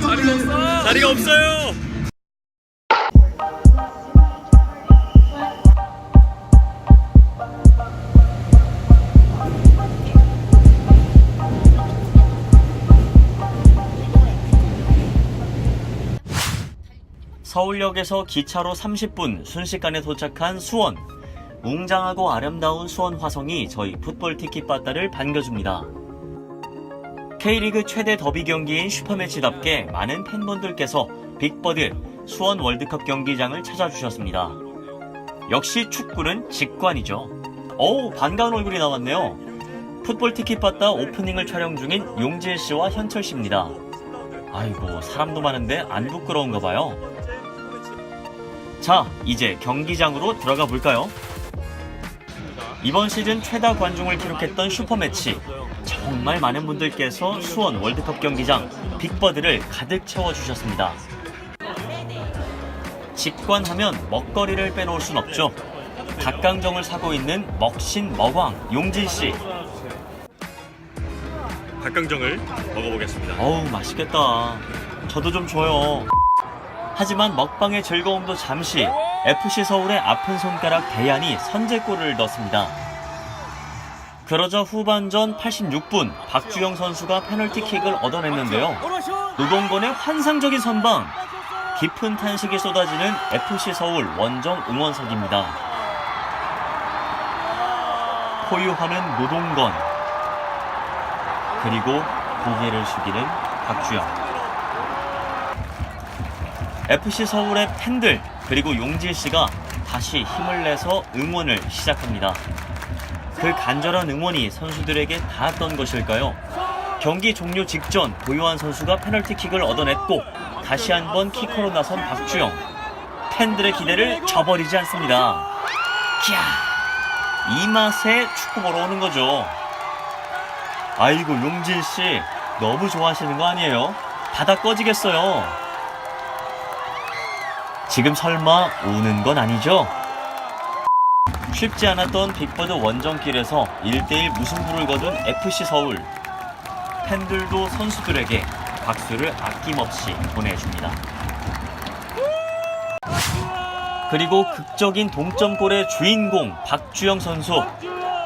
자리가, 자리가 없어요. 서울역에서 기차로 30분 순식간에 도착한 수원. 웅장하고 아름다운 수원 화성이 저희 풋볼 티켓 바다를 반겨줍니다. K리그 최대 더비 경기인 슈퍼매치답게 많은 팬분들께서 빅버드 수원 월드컵 경기장을 찾아주셨습니다. 역시 축구는 직관이죠. 어우, 반가운 얼굴이 나왔네요. 풋볼 티켓 바다 오프닝을 촬영 중인 용진 씨와 현철 씨입니다. 아이고, 사람도 많은데 안 부끄러운가 봐요. 자, 이제 경기장으로 들어가 볼까요? 이번 시즌 최다 관중을 기록했던 슈퍼매치. 정말 많은 분들께서 수원 월드컵 경기장 빅버드를 가득 채워주셨습니다. 직관하면 먹거리를 빼놓을 순 없죠. 닭강정을 사고 있는 먹신 먹왕 용진 씨. 닭강정을 먹어보겠습니다. 어우 맛있겠다. 저도 좀 줘요. 하지만 먹방의 즐거움도 잠시 FC 서울의 아픈 손가락 대안이 선제골을 넣습니다. 그러자 후반전 86분 박주영 선수가 페널티킥을 얻어냈는데요. 노동건의 환상적인 선방, 깊은 탄식이 쏟아지는 FC 서울 원정 응원석입니다. 포유하는 노동건, 그리고 고개를 숙이는 박주영. FC 서울의 팬들 그리고 용진 씨가 다시 힘을 내서 응원을 시작합니다. 그 간절한 응원이 선수들에게 닿았던 것일까요? 경기 종료 직전 고요한 선수가 페널티킥을 얻어냈고 다시 한번 키커로 나선 박주영. 팬들의 기대를 저버리지 않습니다. 캬, 이 맛에 축구 보러 오는 거죠. 아이고 용진 씨 너무 좋아하시는 거 아니에요? 바다 꺼지겠어요. 지금 설마 우는 건 아니죠? 쉽지 않았던 빅버드 원정길에서 1대1 무승부를 거둔 FC 서울. 팬들도 선수들에게 박수를 아낌없이 보내줍니다. 그리고 극적인 동점골의 주인공 박주영 선수.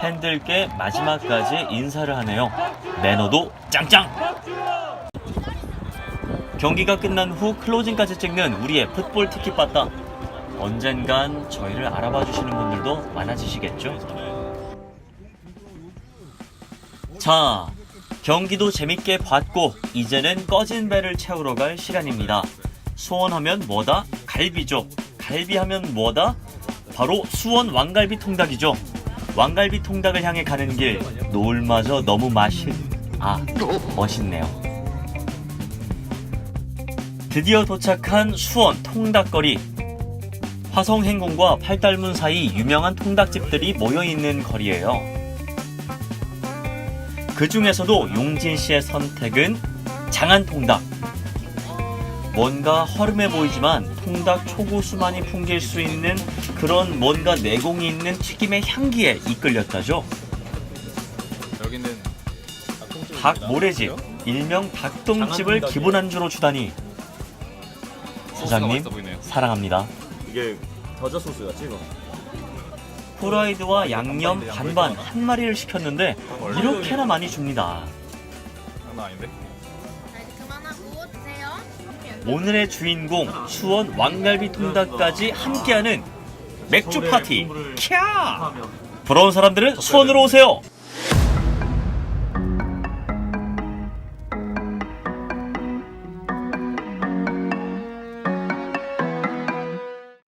팬들께 마지막까지 인사를 하네요. 매너도 짱짱! 경기가 끝난 후 클로징까지 찍는 우리의 풋볼 티켓 바다. 언젠간 저희를 알아봐 주시는 분들도 많아지시겠죠? 자, 경기도 재밌게 봤고, 이제는 꺼진 배를 채우러 갈 시간입니다. 수원하면 뭐다? 갈비죠. 갈비하면 뭐다? 바로 수원 왕갈비 통닭이죠. 왕갈비 통닭을 향해 가는 길, 노을마저 너무 맛있, 아, 멋있네요. 드디어 도착한 수원 통닭거리. 화성행궁과 팔달문 사이 유명한 통닭집들이 모여있는 거리예요. 그 중에서도 용진 씨의 선택은 장안통닭. 뭔가 허름해 보이지만 통닭 초고수만이 풍길 수 있는 그런 뭔가 내공이 있는 튀김의 향기에 이끌렸다죠. 여기는 닭 모래집, 일명 닭똥집을 기본 안주로 주다니. 사장님, 사랑합니다. 이게 겨자 소스 같지 이거? 후라이드와 양념 반반 한 마리를 시켰는데 이렇게나 많이 줍니다. 장난 아닌데? 자 이제 그만하고 드세요. 오늘의 주인공 수원 왕갈비 통닭까지 함께하는 맥주 파티. 캬! 부러운 사람들은 수원으로 오세요.